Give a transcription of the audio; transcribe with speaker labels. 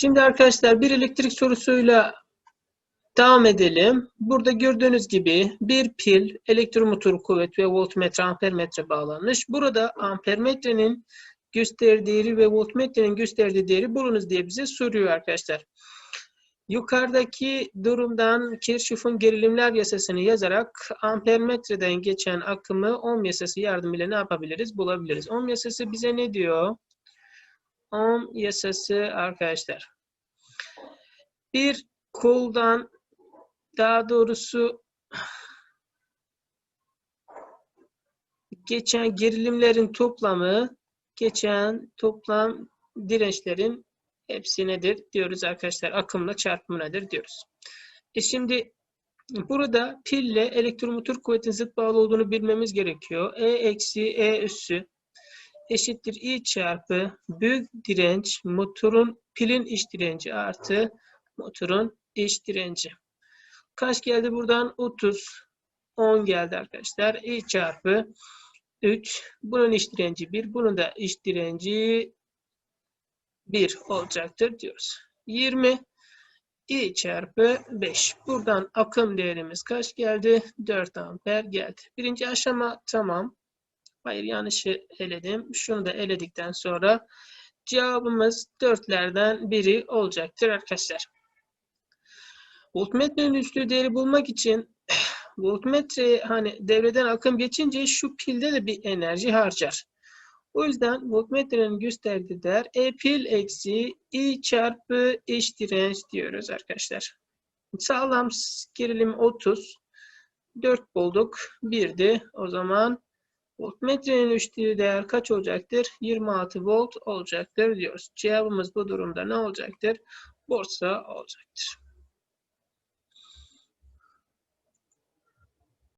Speaker 1: Şimdi arkadaşlar bir elektrik sorusuyla devam edelim. Burada gördüğünüz gibi bir pil, elektromotor kuvvet ve voltmetre, ampermetre bağlanmış. Burada ampermetrenin gösterdiği değeri ve voltmetrenin gösterdiği değeri bulunuz diye bize soruyor arkadaşlar. Yukarıdaki durumdan Kirchhoff'un gerilimler yasasını yazarak ampermetreden geçen akımı ohm yasası yardımıyla ne yapabiliriz? Bulabiliriz. Ohm yasası bize ne diyor? Ohm yasası arkadaşlar. Bir koldan daha doğrusu geçen gerilimlerin toplamı geçen toplam dirençlerin hepsi nedir diyoruz arkadaşlar. Akımla çarpımı nedir diyoruz. E şimdi burada pille elektromotor kuvvetin zıt bağlı olduğunu bilmemiz gerekiyor. E eksi E üssü eşittir I çarpı büyük direnç motorun pilin iç direnci artı motorun iç direnci. Kaç geldi buradan? 30. 10 geldi arkadaşlar. I çarpı 3. Bunun iç direnci 1. Bunun da iç direnci 1 olacaktır diyoruz. 20 I çarpı 5. Buradan akım değerimiz kaç geldi? 4 amper geldi. Birinci aşama tamam. Hayır yanlışı eledim. Şunu da eledikten sonra cevabımız 4'lerden biri olacaktır arkadaşlar. Voltmetrenin üstü değeri bulmak için voltmetre hani devreden akım geçince şu pilde de bir enerji harcar. O yüzden voltmetrenin gösterdiği değer E pil eksi I çarpı iç direnç diyoruz arkadaşlar. Sağlam gerilim 30. 4 bulduk. 1'di. O zaman voltmetrenin ölçtüğü değer kaç olacaktır? 26 volt olacaktır diyoruz. Cevabımız bu durumda ne olacaktır? Borsa olacaktır.